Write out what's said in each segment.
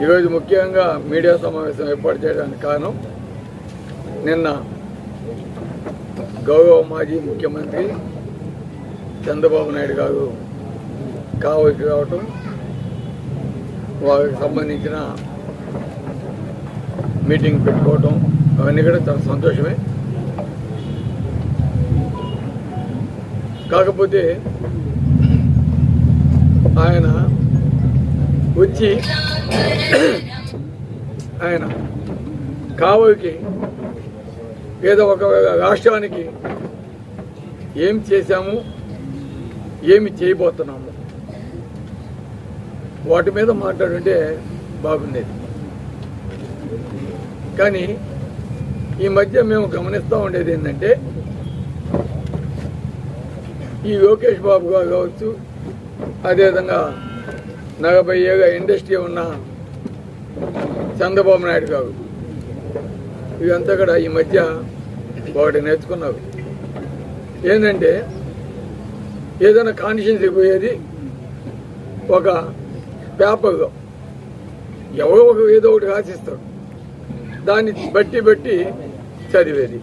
ఈరోజు ముఖ్యంగా మీడియా సమావేశం ఏర్పాటు చేయడానికి కారణం నిన్న గౌరవ మాజీ ముఖ్యమంత్రి చంద్రబాబు నాయుడు గారు కావలికి రావటం వారికి సంబంధించిన మీటింగ్ పెట్టుకోవటం అవన్నీ కూడా చాలా సంతోషమే. కాకపోతే ఆయన వచ్చి ఆయన కావలికి ఏదో ఒక రాష్ట్రానికి ఏం చేశాము ఏమి చేయబోతున్నాము. వాటి మీద మాట్లాడుంటే బాగుండేది. కానీ ఈ మధ్య మేము గమనిస్తూ ఉండేది ఏంటంటే ఈ లోకేష్ బాబు గారు కావచ్చు అదేవిధంగా నలభై ఏళ్ళ ఇండస్ట్రీ ఉన్న చంద్రబాబు నాయుడు గారు. ఇదంతా కూడా ఈ మధ్య ఒకటి నేర్చుకున్నారు. ఏంటంటే ఏదైనా కాన్షియన్స్ పోయేది ఒక పేపర్లో. ఎవరో ఒక ఏదో ఒకటి రాసిస్తాడు దాన్ని బట్టి బట్టి చదివేది.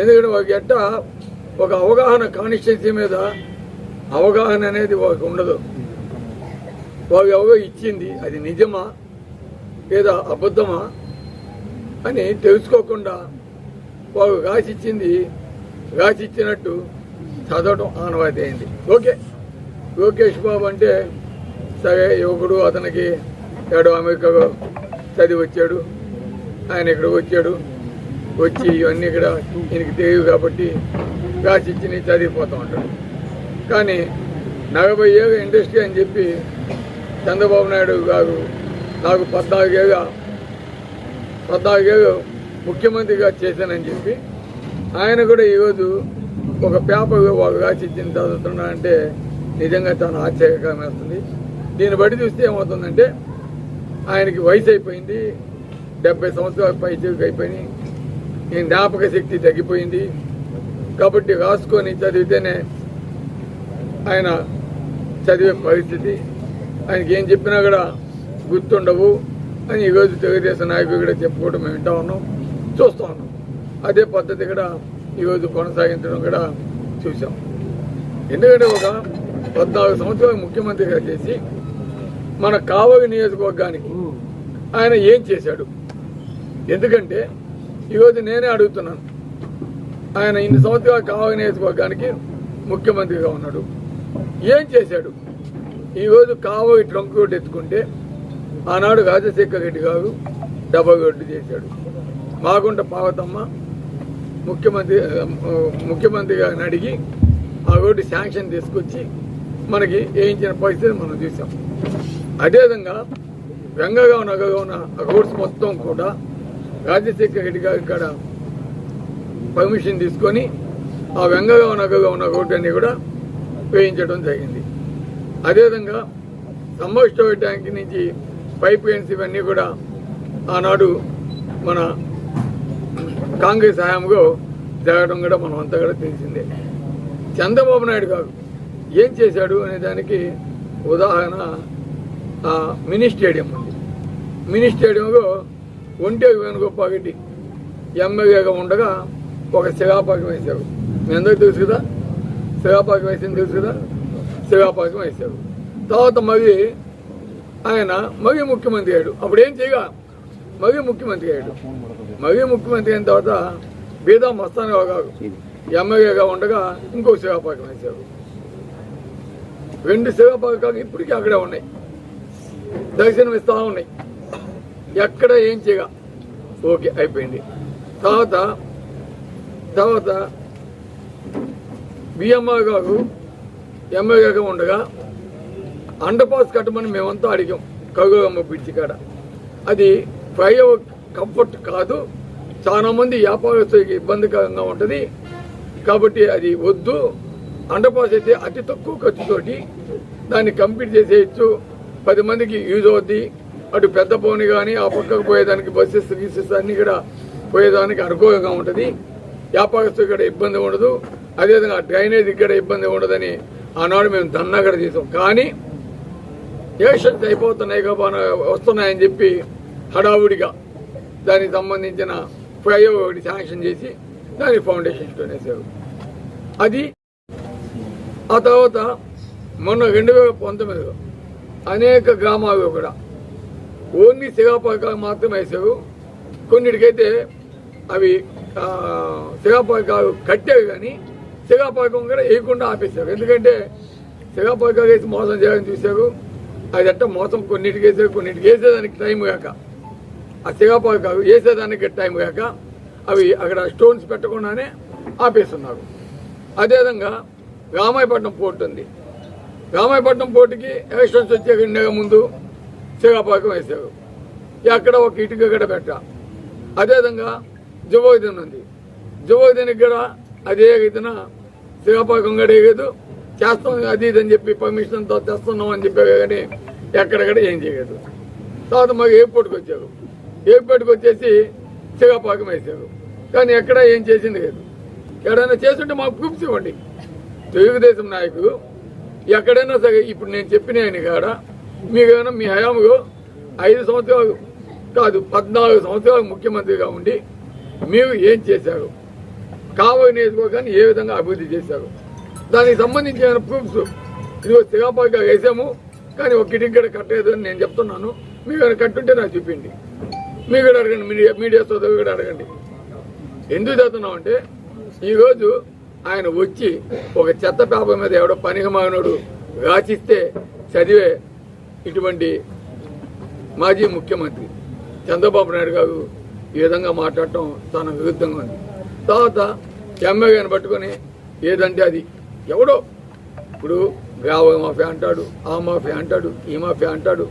ఎందుకంటే ఒక ఎట్ట ఒక అవగాహన కాన్స్టిట్యున్సీ మీద అవగాహన అనేది ఒక ఉండదు. వాళ్ళు ఎవరో ఇచ్చింది అది నిజమా? లేదా అబద్ధమా? అని తెలుసుకోకుండా వాళ్ళు రాసిచ్చింది రాసిచ్చినట్టు చదవటం ఆనవాయితీ అయింది ఓకే. లోకేష్ బాబు అంటే సరే యువకుడు అతనికి ఏడో అమెరికాలో చదివి వచ్చాడు. ఆయన ఇక్కడికి వచ్చాడు. వచ్చి ఇవన్నీ ఇక్కడ ఈయనకి తెలియదు కాబట్టి రాసిచ్చి చదివిపోతూ ఉంటాడు. కానీ నలభై ఏళ్ళ ఇండస్ట్రీ అని చెప్పి చంద్రబాబు నాయుడు గారు నాకు పద్నాలుగేళ్ళ పద్నాలుగేళ్ళు ముఖ్యమంత్రిగా చేశానని చెప్పి ఆయన కూడా ఈరోజు ఒక పేపర్ వాళ్ళు రాసిచ్చిన చదువుతున్నాడంటే నిజంగా చాలా ఆశ్చర్యకరమేస్తుంది దీన్ని బట్టి చూస్తే ఏమవుతుందంటే ఆయనకి వయసు అయిపోయింది డెబ్బై సంవత్సరాల పైచీలకు అయిపోయినాయి. ఈ జ్ఞాపక శక్తి తగ్గిపోయింది. కాబట్టి రాసుకొని చదివితేనే ఆయన చదివే పరిస్థితి ఆయనకి ఏం చెప్పినా కూడా గుర్తుండవు. అని ఈరోజు తెలుగుదేశం నాయకులు కూడా చెప్పుకోవడం మేము వింటా ఉన్నాం చూస్తూ ఉన్నాం. అదే పద్ధతి కూడా ఈరోజు కొనసాగించడం కూడా చూసాం ఎందుకంటే ఒక పద్నాలుగు సంవత్సరాలు ముఖ్యమంత్రిగా చేసి మన కావలి నియోజకవర్గానికి ఆయన ఏం చేశాడు? ఎందుకంటే ఈరోజు నేనే అడుగుతున్నాను. ఆయన ఇన్ని సంవత్సరాలు కావలి నియోజకవర్గానికి ముఖ్యమంత్రిగా ఉన్నాడు. ఏం చేశాడు? ఈరోజు కావలి ట్రంక్ రోడ్డు ఎత్తుకుంటే ఆనాడు రాజశేఖర రెడ్డి గారు డబల్ రోడ్డు చేశాడు. మాగుంట పార్వతమ్మ ముఖ్యమంత్రి ముఖ్యమంత్రి గారిని అడిగి ఆ రోడ్డు శాంక్షన్ తీసుకొచ్చి మనకి వేయించిన పరిస్థితి మనం చూసాం అదేవిధంగా వెంగగా నగగా ఉన్న రోడ్స్ మొత్తం కూడా రాజశేఖర రెడ్డి గారి ఇక్కడ పర్మిషన్ తీసుకొని ఆ వెంగగా నగగా ఉన్న రోడ్డు అన్ని కూడా వేయించడం జరిగింది. అదేవిధంగా సమ్మర్ స్టోరేజ్ ట్యాంక్ నుంచి పైప్ లైన్స్ ఇవన్నీ కూడా ఆనాడు మన కాంగ్రెస్ హయాంలో జరగడం కూడా మనం అంతా కూడా తెలిసిందే. చంద్రబాబు నాయుడు గారు ఏం చేశాడు అనే దానికి ఉదాహరణ ఆ, మినీ స్టేడియం ఉంది. మినీ స్టేడియంలో ఒంటే వేణుగోపాల్ రెడ్డి ఎమ్మెల్యేగా ఉండగా ఒక శిలాపాకం వేశారు. మీ అందరికీ తెలుసు కదా? శిలాపాకం వేసింది తెలుసు కదా? శిలాపాకం వేశారు. తర్వాత మరి ఆయన మరీ ముఖ్యమంత్రి అయ్యాడు. అప్పుడు ఏం చేయగా మరీ ముఖ్యమంత్రి అయ్యాడు. మరీ ముఖ్యమంత్రి అయిన తర్వాత బీదా మస్తానరావు గారు ఎమ్మెల్యేగా ఉండగా ఇంకో సేవాపాకం వేశారు. రెండు సేవాపాకాలు ఇప్పటికీ అక్కడే ఉన్నాయి. దర్శనం ఇస్తా ఉన్నాయి. ఎక్కడ ఏం చేయగా ఓకే అయిపోయింది. తర్వాత తర్వాత బిఎంఆర్ గారు ఎమ్మెల్యేగా ఉండగా అండర్ పాస్ కట్టమని మేమంతా అడిగాం. కగుగమ్మ బ్రిడ్జి కాడ. అది ఫ్లైఓవర్ కంఫర్ట్ కాదు. చాలా మంది వ్యాపారస్తులకి ఇబ్బందికరంగా ఉంటుంది. కాబట్టి అది వద్దు. అండర్ పాస్ అయితే అతి తక్కువ ఖర్చుతోటి దాన్ని కంప్లీట్ చేసేయచ్చు. పది మందికి యూజ్ అవుద్ది. అటు పెద్ద పౌని కానీ ఆ పక్కకు పోయేదానికి బస్సెస్ గీసెస్ అన్నీ కూడా పోయేదానికి అనుకూలంగా ఉంటుంది. వ్యాపారస్తు ఇక్కడ ఇబ్బంది ఉండదు. అదేవిధంగా డ్రైనేజ్ ఇక్కడ ఇబ్బంది ఉండదని ఆనాడు మేము దన్నాగడ చేసాం కానీ ఏషన్స్ అయిపోతున్నాయి కాబట్టి వస్తున్నాయని చెప్పి హడావుడిగా దానికి సంబంధించిన ఫ్లైఓవర్ ఒకటి శాంక్షన్ చేసి దాని ఫౌండేషన్ స్టోన్ అది ఆ తర్వాత మొన్న రెండు వేల పంతొమ్మిదిలో అనేక గ్రామాలు కూడా ఓన్లీ శిలాపలకాలు మాత్రమే వేసారు కొన్నిటికైతే అవి ఆ, శిలాపలకాలు కట్టారు కానీ శిలాపలకం కూడా వేయకుండా ఆపేశారు. ఎందుకంటే శిలాపలకాలు వేసి మోసం చేయాలని చూశారు. అది అట్ట మోసం కొన్నిటికి వేసారు కొన్నిటికి వేసేదానికి టైం కాక ఆ శిలాపలకాలు వేసేదానికి టైం కాక అవి అక్కడ స్టోన్స్ పెట్టకుండానే ఆపేస్తున్నారు. అదేవిధంగా రామాయపట్నం పోర్ట్ ఉంది. రామాయపట్నం పోర్టుకి ఎలక్షన్స్ వచ్చే రెండు ముందు శ్రీకాపాకం వేశారు. అక్కడ ఒక ఇటుక గడ పెట్ట. అదేవిధంగా జువోదిన్ ఉంది. జువోదినికి కూడా అదే రీతిన శ్రీకాపాకం గడ చేస్తాం అది ఇది అని చెప్పి పర్మిషన్తో తెస్తున్నాం అని చెప్పే కానీ ఎక్కడెక్కడ ఏం చేయలేదు. తర్వాత మాకు ఎయిర్పోర్ట్కి వచ్చారు. ఎయిర్పోర్ట్కి వచ్చేసి శ్రీకాపాకం వేశారు కానీ ఎక్కడ ఏం చేసింది లేదు. ఎక్కడైనా చేస్తుంటే మాకు ప్రూఫ్స్ ఇవ్వండి. తెలుగుదేశం నాయకుడు ఎక్కడైనా సరే ఇప్పుడు నేను చెప్పిన ఆయన కాడ మీకైనా మీ హయాంలో ఐదు సంవత్సరాలు కాదు పద్నాలుగు సంవత్సరాలు ముఖ్యమంత్రిగా ఉండి మీరు ఏం చేశారు? కావలి నియోజకవర్గాన్ని ఏ విధంగా అభివృద్ధి చేశారు? దానికి సంబంధించిన ప్రూఫ్స్? ఇదిగో సిగాపాగా వేసాము కానీ ఒక కిటికీ కట్టలేదు అని నేను చెప్తున్నాను. మీరు కట్టుంటే నాకు చూపిండి మీరు కూడా అడగండి మీడియా మీడియా సోదరు కూడా అడగండి. ఎందుకు చదువుతున్నాం అంటే ఈరోజు ఆయన వచ్చి ఒక చెత్త పేపర్ మీద ఎవడో పనికి రాచిస్తే చదివే ఇటువంటి మాజీ ముఖ్యమంత్రి చంద్రబాబు నాయుడు గారు ఈ విధంగా మాట్లాడటం చాలా విరుద్ధంగా ఉంది. తర్వాత ఎమ్మెల్యేని పట్టుకొని ఏదంటే అది. ఎవడో? ఇప్పుడు గ్రావ మాఫియా అంటాడు ఆ మాఫియా అంటాడు ఈ మాఫియా అంటాడు.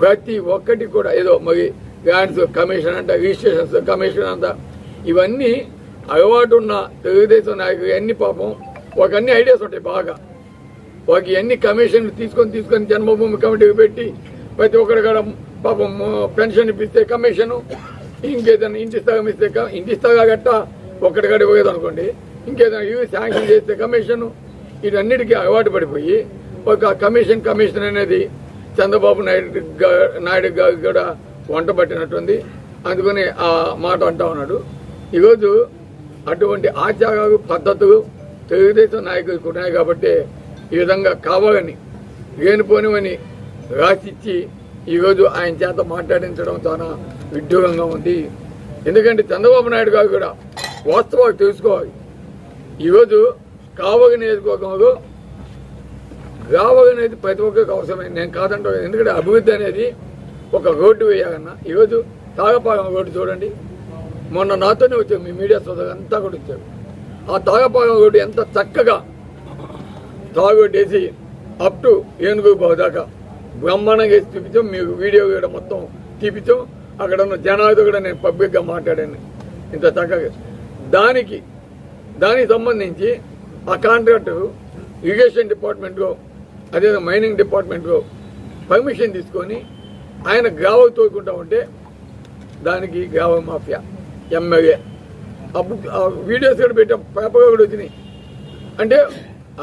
ప్రతి ఒక్కటి కూడా ఏదో మరి గ్రాంట్స్ కమిషన్ అంట రిజిస్ట్రేషన్స్ కమిషన్ అంట ఇవన్నీ అలవాటు ఉన్న తెలుగుదేశం నాయకులు అన్ని పాపం ఒక అన్ని ఐడియాస్ ఉంటాయి బాగా. ఒక ఎన్ని కమిషన్ తీసుకొని తీసుకొని జన్మభూమి కమిటీకి పెట్టి ప్రతి ఒక్కరి కూడా పాపం పెన్షన్ ఇప్పిస్తే కమిషను ఇంకేదైనా ఇంటి స్థలం ఇస్తే ఇంటి స్థలం గట్ట ఒక్కటి గడి పోయేది అనుకోండి. ఇంకేదైనా ఇవి శాంక్షన్ చేస్తే కమిషన్ వీటన్నిటికీ అలవాటు పడిపోయి ఒక కమిషన్ కమిషన్ అనేది చంద్రబాబు నాయుడు నాయుడు గారికి కూడా వంట పట్టినట్టుంది. అందుకని ఆ మాట అంటా ఉన్నాడు. ఈరోజు అటువంటి ఆచారాలు పద్ధతులు తెలుగుదేశం నాయకులకు ఉన్నాయి కాబట్టి ఈ విధంగా కావాలని లేనిపోనివని రాసిచ్చి ఈరోజు ఆయన చేత మాట్లాడించడం చాలా విడ్డూరంగా ఉంది. ఎందుకంటే చంద్రబాబు నాయుడు గారు కూడా వాస్తవాలు తెలుసుకోవాలి. ఈరోజు కావగ నియోజకవర్గంలో కావలి అనేది ప్రతి ఒక్కరికి అవసరమే నేను కాదంటే ఎందుకంటే అభివృద్ధి అనేది ఒక రోడ్డు వేయాలన్నా. ఈరోజు తాగపాలెం రోడ్డు చూడండి. మొన్న నాతోనే వచ్చారు. మీ మీడియా సోదరు అంతా కూడా వచ్చారు. ఆ తాగపాలెం రోడ్డు ఎంత చక్కగా తాగొడ్డు అప్ టు ఏనుగు బావు దాకా బ్రహ్మాండంగా వేసి చూపించాం. మీకు వీడియో కూడా మొత్తం తీపించాం అక్కడ ఉన్న జనాలతో కూడా నేను పబ్లిక్గా మాట్లాడాను. ఇంత చక్కగా దానికి దానికి సంబంధించి ఆ కాంట్రాక్ట్ ఇరిగేషన్ డిపార్ట్మెంట్లో అదే మైనింగ్ డిపార్ట్మెంట్లో పర్మిషన్ తీసుకొని ఆయన గ్రావల్ తోడుకుంటా ఉంటే దానికి గ్రావల్ మాఫియా ఎమ్మెల్యే అప్పుడు వీడియోస్ కూడా పెట్టాం పేపర్ కూడా వచ్చినాయి. అంటే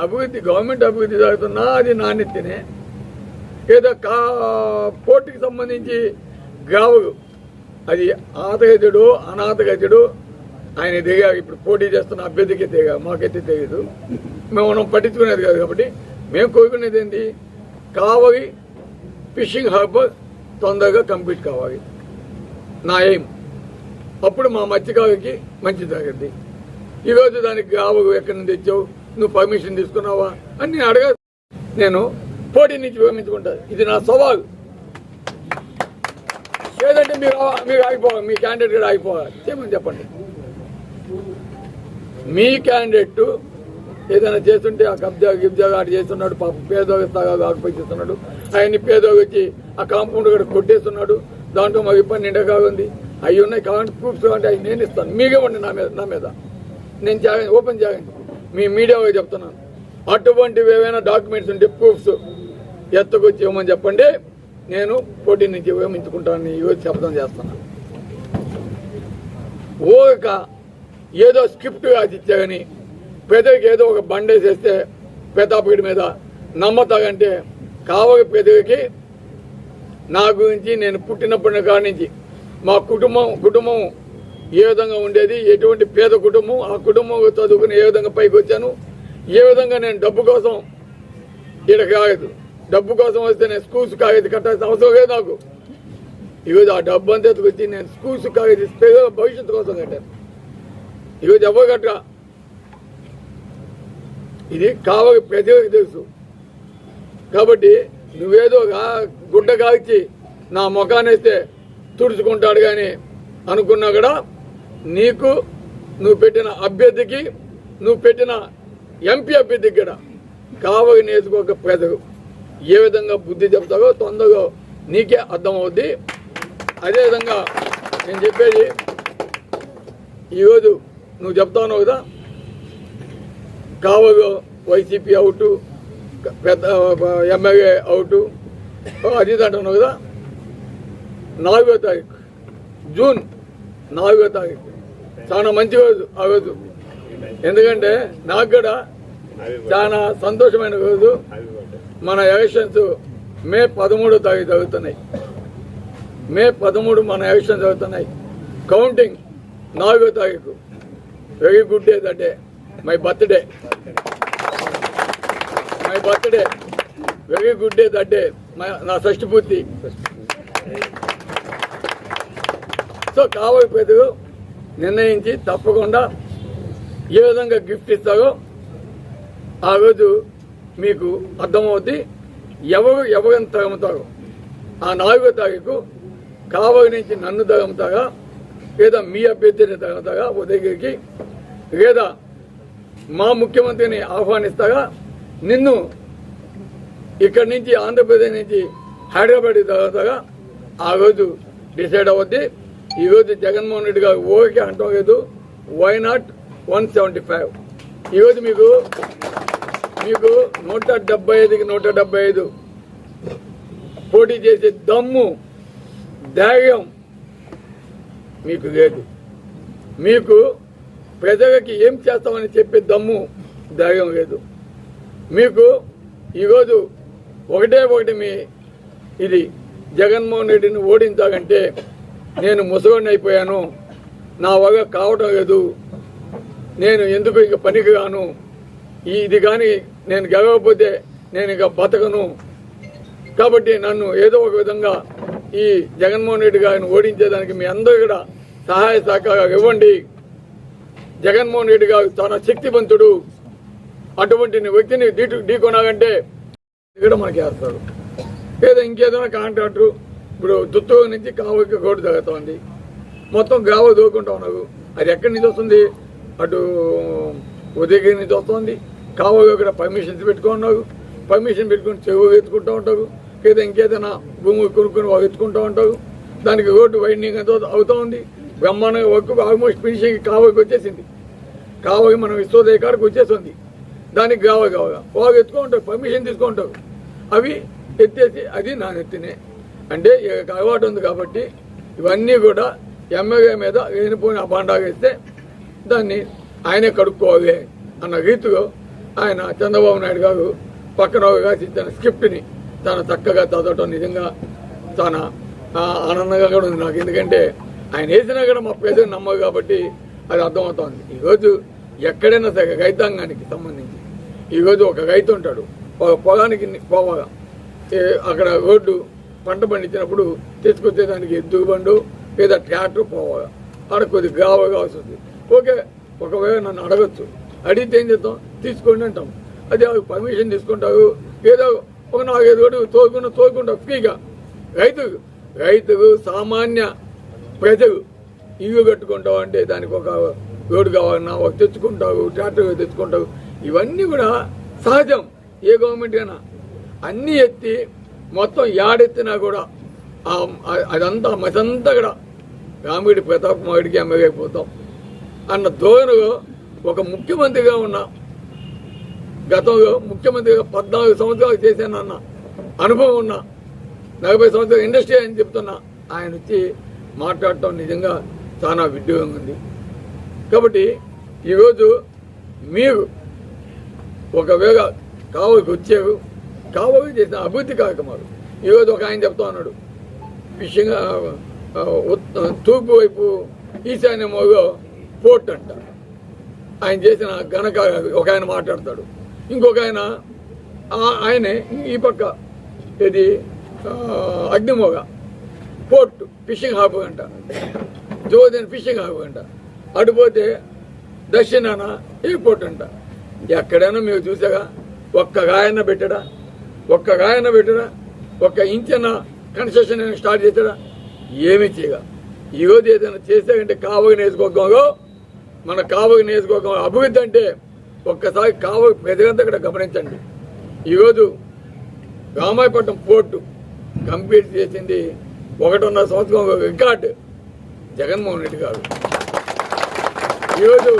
అభివృద్ధి గవర్నమెంట్ అభివృద్ధి జరుగుతున్నా అది నాణ్యతనే. ఏదో కా పోర్టుకి సంబంధించి గ్రావులు అది ఆతగతుడు అనాథగతుడు ఆయన దిగా ఇప్పుడు పోటీ చేస్తున్న అభ్యర్థికి దిగా మాకైతే తెలియదు మేము మనం పట్టించుకునేది కాదు కాబట్టి మేము కోరుకునేది ఏంటి కావలి ఫిషింగ్ హబ్ తొందరగా కంప్లీట్ కావాలి. నా ఎయిమ్ అప్పుడు మా మత్స్యకారులకి మంచి జరుగుద్ది. ఈరోజు దానికి గావు ఎక్కడి నుంచి తెచ్చావు? నువ్వు పర్మిషన్ తీసుకున్నావా? అని నేను అడగ నేను పోటీ నుంచి విరమించుకుంటా. ఇది నా సవాల్. లేదంటే మీరు మీరు ఆగిపోవాలి. మీ క్యాండిడేట్ కూడా ఆగిపోవాలి. చేయమని చెప్పండి. మీ క్యాండిడేట్ ఏదైనా చేస్తుంటే ఆ కబ్జా గిబ్జా గాడు చేస్తున్నాడు పాప పేదోగ తాగా ఆకుపోయిస్తున్నాడు ఆయన్ని పేదోగ వచ్చి ఆ కాంపౌండ్ కూడా కొట్టేస్తున్నాడు. దాంట్లో మాకు ఇబ్బంది నిండగా ఉంది. అవి ఉన్నాయి కావాలంటే ప్రూఫ్స్ కావాలంటే అవి నేను ఇస్తాను. మీకే ఉండి నా మీద నా మీద. నేను జాగ ఓపెన్ చేయండి మీ మీడియా చెప్తున్నాను. అటువంటివి ఏవైనా డాక్యుమెంట్స్ ఉంటే ప్రూఫ్స్ ఎత్తుకొచ్చి ఇవ్వమని చెప్పండి. నేను పోటీ నుంచి విరమించుకుంటానని ఈరోజు శబ్దం చేస్తున్నాను. ఓక ఏదో స్క్రిప్ట్ రాసి కానీ పెదవికి ఏదో ఒక బండేసేస్తే పెద్దాపీడి మీద నమ్మతాగంటే కావలి పెదవికి నా గురించి నేను పుట్టినప్పటి కాడి నుంచి మా కుటుంబం కుటుంబం ఏ విధంగా ఉండేది ఎటువంటి పేద కుటుంబం ఆ కుటుంబం చదువుకుని ఏ విధంగా పైకి వచ్చాను ఏ విధంగా నేను డబ్బు కోసం ఇక్కడ కాగదు డబ్బు కోసం వస్తే నేను స్కూల్స్ కాగదు కట్టాల్సిన అవసరం లేదు నాకు. ఈరోజు ఆ డబ్బు అంతా వచ్చి నేను స్కూల్స్ కాగదు పేద భవిష్యత్తు కోసం కట్టాను. ఇక చెప్పగట్ట ఇది కావ ప్రజలకు తెలుసు. కాబట్టి నువ్వేదో గుడ్డ కాల్చి నా ముఖాన్ని తుడుచుకుంటాడు కానీ అనుకున్నా కూడా నీకు నువ్వు పెట్టిన అభ్యర్థికి నువ్వు పెట్టిన ఎంపీ అభ్యర్థికి కూడా కావకి నేర్చుకోక ప్రజలు ఏ విధంగా బుద్ధి చెప్తావో తొందరగా నీకే అర్థమవుద్ది. అదేవిధంగా నేను చెప్పేది ఈరోజు నువ్వు చెప్తావు కదా? కావదు వైసీపీ అవుట్ పెద్ద ఎమ్మెల్యే అవుట్ అది అంటున్నావు కదా? నాలుగో తారీఖు జూన్ నాలుగో తారీఖు. చాలా మంచి రోజు ఆ రోజు. ఎందుకంటే నాకు కూడా చాలా సంతోషమైన రోజు. మన ఎలక్షన్స్ మే పదమూడో తారీఖు జరుగుతున్నాయి. మే పదమూడు మన ఎలక్షన్స్ జరుగుతున్నాయి. కౌంటింగ్ నాలుగో తారీఖు. Very good day that day my birthday my birthday very good day that day నా షష్టి పూర్తి. సో కావాలి పెద్దలు నిర్ణయించి తప్పకుండా ఏ విధంగా గిఫ్ట్ ఇస్తారో ఆ రోజు మీకు అర్థమవుద్ది. ఎవరు ఎవరిని తరముతారు ఆ నాలుగో తారీఖు కావలి నుంచి నన్ను తగముతారా? లేదా మీ అభ్యర్థిని తగముతారా? ఉదయగిరికి లేదా మా ముఖ్యమంత్రిని ఆహ్వానిస్తాగా నిన్ను ఇక్కడి నుంచి ఆంధ్రప్రదేశ్ నుంచి హైదరాబాద్ తర్వాత ఆ రోజు డిసైడ్ అవ్వద్ది. ఈరోజు జగన్మోహన్ రెడ్డి గారు ఓకే అంటాం లేదు why not one seventy five ఈరోజు మీకు మీకు నూట డెబ్బై ఐదుకి నూట డెబ్బై ఐదు పోటీ చేసే దమ్ము ధైర్యం మీకు లేదు. మీకు ప్రజలకి ఏం చేస్తామని చెప్పే దమ్ము ధైర్యం లేదు. మీకు ఈరోజు ఒకటే ఒకటి మీ ఇది జగన్మోహన్ రెడ్డిని ఓడించాలంటే నేను ముసలోడిని అయిపోయాను. నా వగ కావటం లేదు. నేను ఎందుకు ఇక పనికి రాను ఇది కానీ నేను గెలవకపోతే నేను ఇక బతకను. కాబట్టి నన్ను ఏదో ఒక విధంగా ఈ జగన్మోహన్ రెడ్డి గారిని ఓడించేదానికి మీ అందరూ కూడా సహాయ సహకారాలు ఇవ్వండి. జగన్మోహన్ రెడ్డి గారు చాలా శక్తివంతుడు. అటువంటి వ్యక్తిని ఢీ ఢీకొనాలంటే ఇక్కడ మనకి వేస్తాడు లేదా ఇంకేదైనా కాంట్రాక్టర్ ఇప్పుడు దుత్తూరు నుంచి కావకి రోడ్డు జరుగుతోంది. మొత్తం గావ దూకుంటా ఉన్నావు అది ఎక్కడి నుంచి వస్తుంది? అటు ఉదయగిరి నుంచి వస్తుంది. కావగా ఇక్కడ పర్మిషన్స్ పెట్టుకున్నావు పర్మిషన్ పెట్టుకుని చెవు ఎత్తుకుంటూ ఉంటావు లేదా ఇంకేదైనా భూమి కొనుక్కొని ఎత్తుకుంటూ ఉంటావు దానికి రోడ్డు వైండింగ్ అవుతూ ఉంది బ్రహ్మాండంగా వర్క్ ఆల్మోస్ట్ ఫినిషింగ్ కావకి వచ్చేసింది. కావకి మనం విశ్వోదయ కాడికి వచ్చేసింది దానికి కావ కావగా. వాళ్ళు ఎత్తుకుంటారు పర్మిషన్ తీసుకుంటారు అవి ఎత్తేసి అది నా నెత్తినే. అంటే ఇక అలవాటు ఉంది కాబట్టి ఇవన్నీ కూడా ఎమ్మెల్యే మీద లేనిపోయిన అబాండాగా ఇస్తే దాన్ని ఆయనే కడుక్కోవాలి అన్న రీతిలో ఆయన చంద్రబాబు నాయుడు గారు పక్కన రాసి తన స్క్రిప్ట్ని చాలా చక్కగా చదవటం నిజంగా చాలా ఆనందంగా కూడా ఉంది నాకు. ఎందుకంటే ఆయన వేసినా కూడా మా ప్రజలు నమ్మవు కాబట్టి అది అర్థమవుతోంది. ఈరోజు ఎక్కడైనా సరే రైతాంగానికి సంబంధించి. ఈరోజు ఒక రైతు ఉంటాడు. ఒక పొలానికి పోవగా అక్కడ రోడ్డు పంట పండించినప్పుడు తీసుకొచ్చేదానికి ఎద్దు బండు లేదా ట్రాక్టర్ పోవగా ఆడ కొద్ది గావగా వస్తుంది. ఓకే ఒకవేళ నన్ను అడగచ్చు. అడిగితే ఏం చేద్దాం? తీసుకోండి అంటాం. అదే పర్మిషన్ తీసుకుంటారు. ఏదో ఒక నాలుగైదు కోటి తోలుకున్న తోలుకుంటావు ఫ్రీగా. రైతు రైతుకు సామాన్య ప్రజలు ఇవి కట్టుకుంటావు అంటే దానికి ఒక రోడ్డు కావాలన్నా ఒక తెచ్చుకుంటావు ట్రాక్టర్ తెచ్చుకుంటావు. ఇవన్నీ కూడా సహజం. ఏ గవర్నమెంట్ అయినా అన్నీ ఎత్తి మొత్తం ఏడెత్తినా కూడా అదంతా మతంతా కూడా రామిడి ప్రతాప్ కుమారుడికి అమ్మగైపోతాం అన్న ధోరణిలో ఒక ముఖ్యమంత్రిగా ఉన్న గతంలో ముఖ్యమంత్రిగా పద్నాలుగు సంవత్సరాలు చేశానన్న అనుభవం ఉన్న నలభై సంవత్సరాలు ఇండస్ట్రీ అని చెప్తున్నా ఆయన వచ్చి మాట్లాడటం నిజంగా చాలా విడ్డూరంగా ఉంది. కాబట్టి ఈరోజు మీరు ఒకవేళ కావలికి వచ్చారు కావగా చేసిన అభివృద్ధి కార్యక్రమాలు. ఈరోజు ఒక ఆయన చెప్తా ఉన్నాడు. విషయంగా తూర్పు వైపు ఈశాన్యమోగా పోర్ట్ అంట. ఆయన చేసిన ఘనక ఒక ఆయన మాట్లాడతాడు. ఇంకొక ఆయన ఆయనే ఈ పక్క ఇది అగ్నిమోగ పోర్ట్ ఫిషింగ్ హార్బర్ అంట. జోదన్ ఫిషింగ్ హార్బర్ అంట. అటుపోతే దక్షిణాన ఎయిర్పోర్ట్ అంట. ఎక్కడైనా మీరు చూసాగా ఒక్క గాయన పెట్టడా? ఒక్క గాయన పెట్టడా? ఒక్క ఇంచన కన్స్ట్రక్షన్ స్టార్ట్ చేశాడా? ఏమీ చేయగా. ఈరోజు ఏదైనా చేసాకంటే కావగ నేర్చుకోగో మన కావగ నేర్చుకోగం అభివృద్ధి అంటే ఒక్కసారి కావ పెద్దగంతా కూడా గమనించండి. ఈరోజు రామాయపట్నం పోర్టు కంప్లీట్ చేసింది ఒకటిన్నర సంవత్సరం ఒక రికార్డు జగన్మోహన్ రెడ్డి గారు. ఈరోజు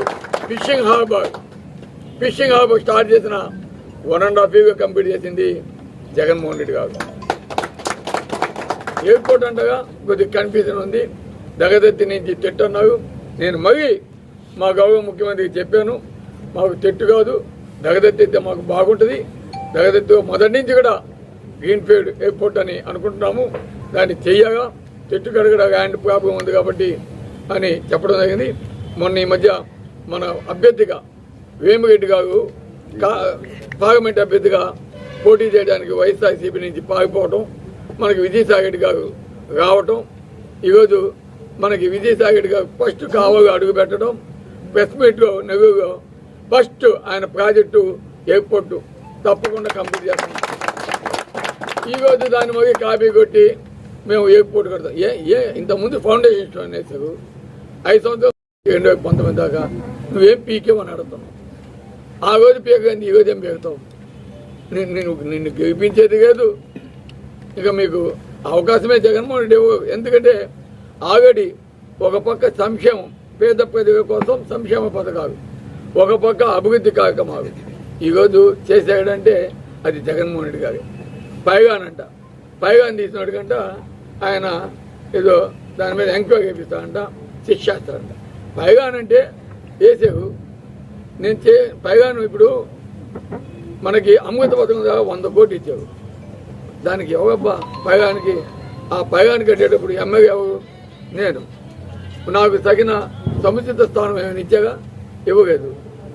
fishing harbour fishing harbour start చేసిన వన్ అండ్ హాఫ్ ఇయర్గా కంప్లీట్ చేసింది జగన్మోహన్ రెడ్డి గారు. ఎయిర్పోర్ట్ అంటగా కొద్దిగా కన్ఫ్యూజన్ ఉంది. దగదత్తి నుంచి తెట్టు అన్నారు నేను మరీ మా గౌరవ ముఖ్యమంత్రికి చెప్పాను మాకు తెట్టు కాదు దగదత్తి అయితే మాకు బాగుంటుంది. దగదత్తి మొదటి నుంచి కూడా గ్రీన్ఫీల్డ్ ఎయిర్పోర్ట్ అని అనుకుంటున్నాము. దాన్ని చెయ్యగా చెట్టు కడగడ హ్యాండ్ ప్రాబ్లం ఉంది కాబట్టి అని చెప్పడం జరిగింది. మొన్న ఈ మధ్య మన అభ్యర్థిగా వేమిరెడ్డి గారు పార్లమెంట్ అభ్యర్థిగా పోటీ చేయడానికి వైఎస్ఆర్సీపీ నుంచి పారిపోవటం మనకి విజయసాయి రెడ్డి గారు రావటం ఈరోజు మనకి విజయసాయి రెడ్డి గారు ఫస్ట్ కావాలి అడుగు పెట్టడం ప్రెస్ మీట్లో నెల్లూరులో ఫస్ట్ ఆయన ప్రాజెక్టు ఎయిర్పోర్టు తప్పకుండా కంప్లీట్ చేస్తాం. ఈరోజు దాని మరి కాపీ కొట్టి మేము ఎయిర్పోర్ట్ కడతాం? ఏ ఏ ఇంతకుముందు ఫౌండేషన్ స్టోన్ వేసారు ఐదు సంవత్సరాలు రెండు వేల పంతొమ్మిది దాకా నువ్వేం పీకేమని అడుగుతున్నావు? ఆ రోజు పీకండి ఈ రోజు ఏం పీకుతావు నేను నేను నిన్ను గెలిపించేది లేదు ఇక మీకు అవకాశమే జగన్మోహన్ రెడ్డి ఎందుకంటే ఆల్రెడీ ఒక పక్క సంక్షేమం పేద ప్రజల కోసం సంక్షేమ పథకాలు ఒక పక్క అభివృద్ధి కార్యక్రమాలు. ఈరోజు చేసాడంటే అది జగన్మోహన్ రెడ్డి గారు. పైగానంట. పైగాని తీసినాడు కంట ఆయన ఏదో దాని మీద ఎంక్వైరీ చేపిస్తాడంట శిక్షేస్తాడంట పైగానంటే వేసేవు నేను చే పైగాను ఇప్పుడు మనకి అమృత పథకం ద్వారా వంద కోట్లు ఇచ్చారు. దానికి ఎవరబ్బా పైగానికి ఆ పైగాన్ని కట్టేటప్పుడు ఎమ్మెల్యే ఎవరు? నేను. నాకు తగిన సముచిత స్థానం ఏమైనా ఇచ్చాగా ఇవ్వలేదు.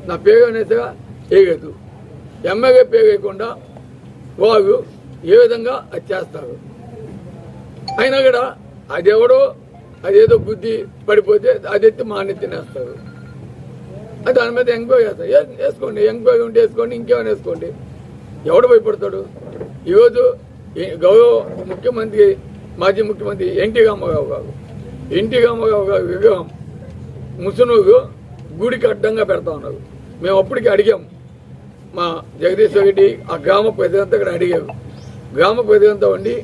నా పేరు అనేసగా వేయలేదు ఎమ్మెల్యే పేరు వేయకుండా వారు ఏ విధంగా అది చేస్తారు? అయినా కూడా అదెవడో అదేదో బుద్ధి పడిపోతే అది ఎత్తి మాని తినేస్తారు అది దాని మీద ఎంక్వైరీ చేస్తారు వేసుకోండి ఎంక్వైరీ ఉంటే వేసుకోండి ఇంకేమైనా వేసుకోండి. ఎవడు భయపడతాడు? ఈరోజు గౌరవ ముఖ్యమంత్రి మాజీ ముఖ్యమంత్రి ఎన్టీ రామారావు గారు. ఎన్టీ రామారావు గారు విగ్రహం ముసునూరు గుడికి అడ్డంగా పెడతా ఉన్నారు. మేము అప్పటికి అడిగాం. మా జగదీశ్వర రెడ్డి ఆ గ్రామ ప్రజలంతా కూడా అడిగారు. గ్రామ ప్రజలంతా ఉండి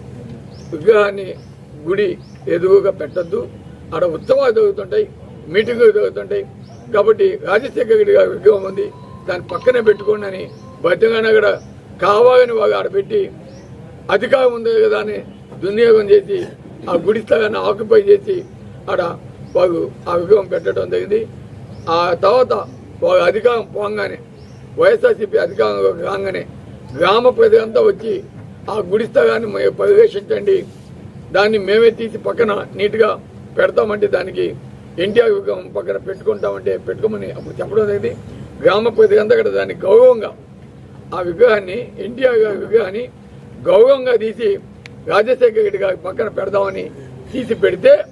విగ్రహాన్ని గుడి ఎదువుగా పెట్టద్దు. ఆడ ఉత్సవాలు జరుగుతుంటాయి మీటింగులు జరుగుతుంటాయి. కాబట్టి రాజశేఖర రెడ్డి గారి విగ్రహం ఉంది. దాన్ని పక్కనే పెట్టుకోండి అని బతిగానే కూడా కావాలని వారు ఆడపెట్టి అధికారం ఉంది కదా అని దుర్వినియోగం చేసి ఆ గుడి స్థలాన్ని ఆక్యుపై చేసి ఆడ వారు ఆ విగ్రహం పెట్టడం జరిగింది. ఆ తర్వాత వారు అధికారం పోగానే వైఎస్ఆర్సీపీ అధికారంలో రాగానే గ్రామ ప్రజలంతా వచ్చి ఆ గుడి స్థలాన్ని పరివేషించండి దాన్ని మేమే తీసి పక్కన నీట్గా పెడతామంటే దానికి ఎన్టీఆర్ విగ్రహం పక్కన పెట్టుకుంటామంటే పెట్టుకోమని అప్పుడు చెప్పడం జరిగింది. గ్రామ ప్రజలంతా కూడా దాన్ని గౌరవంగా ఆ విగ్రహాన్ని ఎన్టీఆర్ గారి విగ్రహాన్ని గౌరవంగా తీసి రాజశేఖర రెడ్డి గారి పక్కన పెడదామని తీసి పెడితే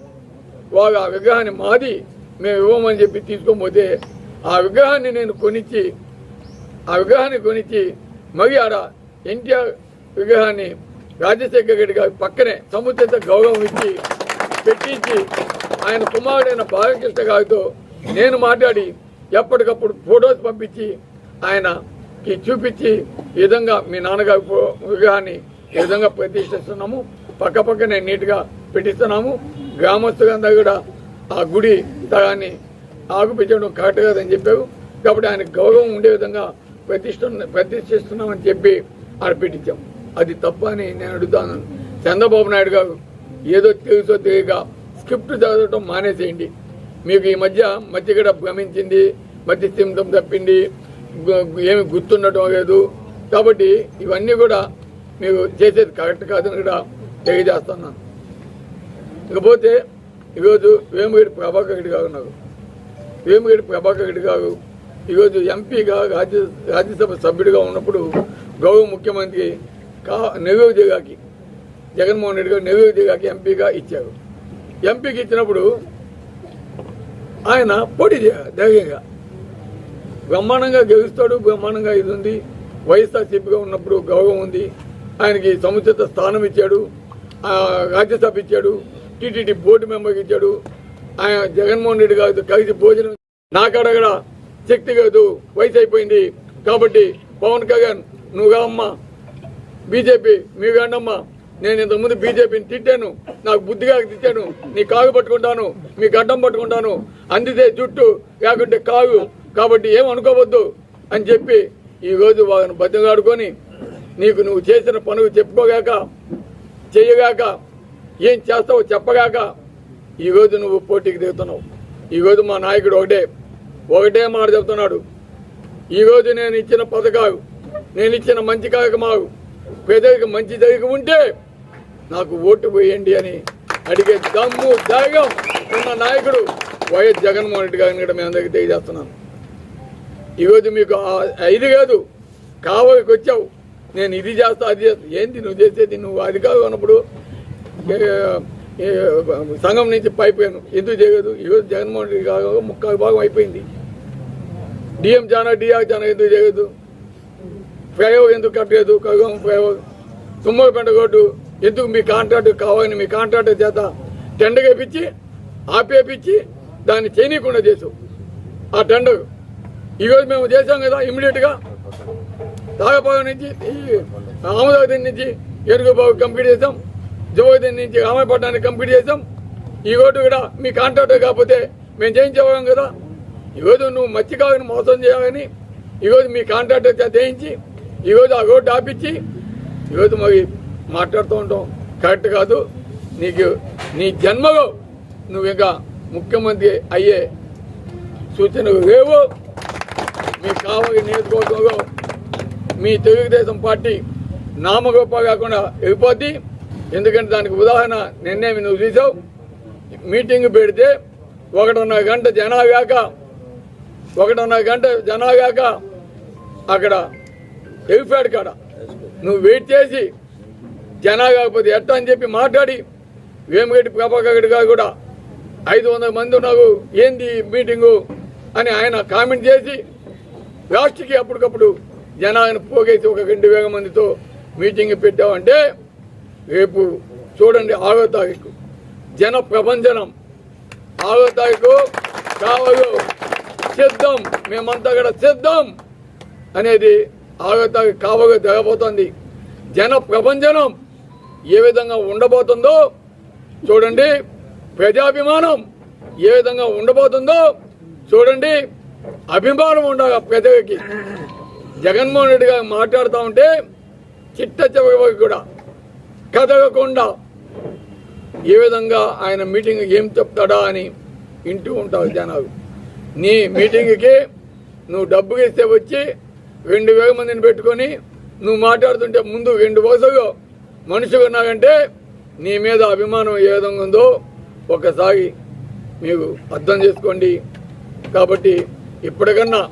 వారు ఆ విగ్రహాన్ని మాది మేము ఇవ్వమని చెప్పి తీసుకొని ఆ విగ్రహాన్ని నేను కొనిచ్చి ఆ విగ్రహాన్ని కొనిచ్చి మరి ఆడ ఎన్టీఆర్ విగ్రహాన్ని రాజశేఖర రెడ్డి గారి పక్కనే సముచిత గౌరవం ఇచ్చి పెట్టించి ఆయన కుమారుడైన బాలకృష్ణ గారితో నేను మాట్లాడి ఎప్పటికప్పుడు ఫొటోస్ పంపించి ఆయనకి చూపించి ఈ విధంగా మీ నాన్నగారి విగ్రహాన్ని ఈ విధంగా ప్రతిష్ఠిస్తున్నాము. పక్క పక్కనే నీట్గా పెట్టిస్తున్నాము. గ్రామస్తులందరూ కూడా ఆ గుడి స్థలాన్ని ఆగుపించడం కరెక్ట్ కాదని చెప్పారు. కాబట్టి ఆయన గౌరవం ఉండే విధంగా ప్రతిష్ట ప్రతిష్ఠిస్తున్నామని చెప్పి ఆడ పెట్టించాం అది తప్ప అని నేను అడుగుతాను. చంద్రబాబు నాయుడు గారు ఏదో తెలుసో తెలియక స్క్రిప్ట్ చదవటం మానేసేయండి. మీకు ఈ మధ్య మధ్య కూడా భ్రమించింది మధ్య స్థిమితం తప్పింది ఏమి గుర్తుండటం లేదు. కాబట్టి ఇవన్నీ కూడా మీరు చేసేది కరెక్ట్ కాదని కూడా తెలియజేస్తున్నాను. ఇకపోతే ఈరోజు వేమిరెడ్డి ప్రభాకర్ రెడ్డి గారు ఉన్నారు. వేమిరెడ్డి ప్రభాకర్ రెడ్డి గారు ఈరోజు ఎంపీగా రాజ్య రాజ్యసభ సభ్యుడిగా ఉన్నప్పుడు గౌరవ ముఖ్యమంత్రి కా నెహ్రూ జగన్మోహన్ రెడ్డి గారు నెహ్రూ ఎంపీగా ఇచ్చారు. ఎంపీకి ఇచ్చినప్పుడు ఆయన పోటీ చేయాలి ధైర్యంగా బ్రహ్మాండంగా గెలుస్తాడు బ్రహ్మాండంగా ఇది ఉంది. వైఎస్ఆర్సీపీగా ఉన్నప్పుడు గౌరవం ఉంది. ఆయనకి సముచిత స్థానం ఇచ్చాడు. ఆ, రాజ్యసభ ఇచ్చాడు. టీటీడీ బోర్డు మెంబర్కి ఇచ్చాడు. ఆయన జగన్మోహన్ రెడ్డి గారితో కలిసి భోజనం నాకడగడ శక్తి కాదు వయసు అయిపోయింది. కాబట్టి పవన్ కళ్యాణ్ నువ్వు అమ్మ. బీజేపీ మీ గండమ్మ నేను ఇంతకుముందు బీజేపీని తిట్టాను. నాకు బుద్ధిగా తిట్టాను. నీ కాగు పట్టుకుంటాను. మీ గడ్డం పట్టుకుంటాను. అందితే జుట్టు లేకుంటే కాగు. కాబట్టి ఏం అనుకోవద్దు అని చెప్పి ఈరోజు వాళ్ళని బతికాడుకొని నీకు నువ్వు చేసిన పనులు చెప్పుకోగాక చెయ్యగాక ఏం చేస్తావో చెప్పగాక ఈరోజు నువ్వు పోటీకి దిగుతున్నావు. ఈరోజు మా నాయకుడు ఒకటే ఒకటే మాట చెప్తున్నాడు. ఈరోజు నేను ఇచ్చిన పథకాలు నేను ఇచ్చిన మంచి కార్యక్రమాలు పేదరికి మంచి జరిగి ఉంటే నాకు ఓటు వేయండి అని అడిగే దమ్ము ధైర్యం ఉన్న నాయకుడు వైఎస్ జగన్మోహన్ రెడ్డి గారిని కూడా మేము అందరికీ తెలియజేస్తున్నాను. ఈరోజు మీకు ఇది కాదు కావలికి వచ్చావు. నేను ఇది చేస్తా అది చేస్తా. ఏంది నువ్వు చేసేది? నువ్వు అది ఉన్నప్పుడు అన్నప్పుడు సంఘం నుంచి పైపోయాను. ఎందుకు చేయలేదు? ఈరోజు జగన్మోహన్ రెడ్డి గారు ముక్కాలు భాగం అయిపోయింది. డిఎం చానా డిఆర్ చానా ఎందుకు చేయలేదు? ఫ్లైఓవర్ ఎందుకు కట్టలేదు? కగం ఫ్లైఓవర్ తుమ్మలపెంట రోడ్డు ఎందుకు మీ కాంట్రాక్ట్ కావాలని మీ కాంట్రాక్టర్ చేత టెండర్ వేపించి ఆపేపించి దాన్ని చేయనీయకుండా చేసావు ఆ టెండర్ ఈరోజు మేము చేసాం కదా ఇమ్మీడియట్గా తాగపాగం నుంచి ఈ నుంచి ఎరుగుబాబు కంప్లీట్ చేసాం జోగదన్ నుంచి రామాయపట్నానికి కంప్లీట్ చేసాం ఈ రోడ్డు కూడా మీ కాంట్రాక్టర్ కాకపోతే మేము చేయించేవాళ్ళం కదా. ఈరోజు నువ్వు మత్స్యకారుని మోసం చేయాలని ఈరోజు మీ కాంట్రాక్టర్ చేత చేయించి ఈరోజు ఆ రోడ్డు ఆపించి ఈరోజు మరి మాట్లాడుతూ ఉంటాం. కరెక్ట్ కాదు. నీకు నీ జన్మలో నువ్వు ఇంకా ముఖ్యమంత్రి అయ్యే సూచనలు లేవు. మీ కావలి నియోజకవర్గంలో మీ తెలుగుదేశం పార్టీ నామగొప్ప కాకుండా వెళ్ళిపోద్ది. ఎందుకంటే దానికి ఉదాహరణ నిర్ణయం నువ్వు చూసావు. మీటింగ్ పెడితే ఒకటిన్నర గంట జనాగాక ఒకటిన్నర గంట జనాగాక అక్కడ తెగిపాడు కాడ. నువ్వు వెయిట్ చేసి జనా కాకపోతే ఎట్ట అని చెప్పి మాట్లాడి వేమిరెడ్డి ప్రభాకర్ కూడా ఐదు వందల మంది ఉన్నారు ఏంది మీటింగు అని ఆయన కామెంట్ చేసి లాస్ట్కి అప్పటికప్పుడు జనాన్ని పోగేసి ఒక రెండు వేల మందితో మీటింగ్ పెట్టామంటే రేపు చూడండి ఆరో తారీఖు. జన ప్రపంచనం ఆరో తారీఖు కావలు సిద్ధం మేమంతా కూడా సిద్ధం అనేది ఆగతాగి కాబోగా కావగా జరగబోతోంది జన ప్రపంచనం ఏ విధంగా ఉండబోతుందో చూడండి. ప్రజాభిమానం ఏ విధంగా ఉండబోతుందో చూడండి. అభిమానం ఉండాలి ప్రజలకి. జగన్మోహన్ రెడ్డి గారు మాట్లాడుతూ ఉంటే చిట్ట చివరి కూడా కదగకుండా ఏ విధంగా ఆయన మీటింగ్ ఏం చెప్తాడా అని వింటూ ఉంటారు జనాలు. నీ మీటింగ్కి నువ్వు డబ్బు ఇస్తే వచ్చి రెండు వేల మందిని పెట్టుకొని నువ్వు మాట్లాడుతుంటే ముందు రెండు రోజులు మనిషి ఉన్నావంటే నీ మీద అభిమానం ఏ విధంగా ఉందో ఒకసారి మీరు అర్థం చేసుకోండి. కాబట్టి ఇప్పటికన్నా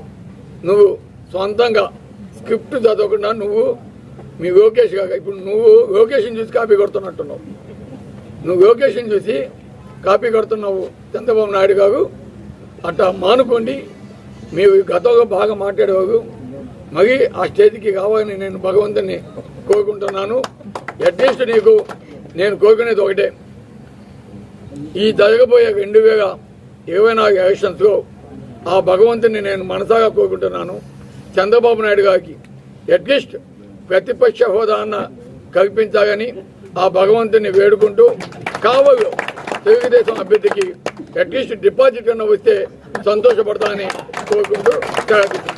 నువ్వు సొంతంగా స్క్రిప్ట్ చదవకుండా నువ్వు మీ లోకేష్ కాక ఇప్పుడు నువ్వు లోకేష్ని చూసి కాపీ కొడుతున్నట్టున్నావు. నువ్వు లోకేష్ని చూసి కాపీ కొడుతున్నావు చంద్రబాబు నాయుడు గారు. అట్లా మానుకోండి. మీరు గతంలో బాగా మాట్లాడేవారు. మరి ఆ స్టేజ్కి కావాలని నేను భగవంతుని కోరుకుంటున్నాను. అట్లీస్ట్ నీకు నేను కోరుకునేది ఒకటే. ఈ జరగబోయే రెండు వేల ఇరవై నాలుగు ఎలక్షన్స్లో ఆ భగవంతుని నేను మనసాగా కోరుకుంటున్నాను. చంద్రబాబు నాయుడు గారికి అట్లీస్ట్ ప్రతిపక్ష హోదా అన్న కల్పించాలని ఆ భగవంతుని వేడుకుంటూ కావలు తెలుగుదేశం అభ్యర్థికి అట్లీస్ట్ డిపాజిట్ అన్న వస్తే సంతోషపడతానని కోరుకుంటూ సెలవు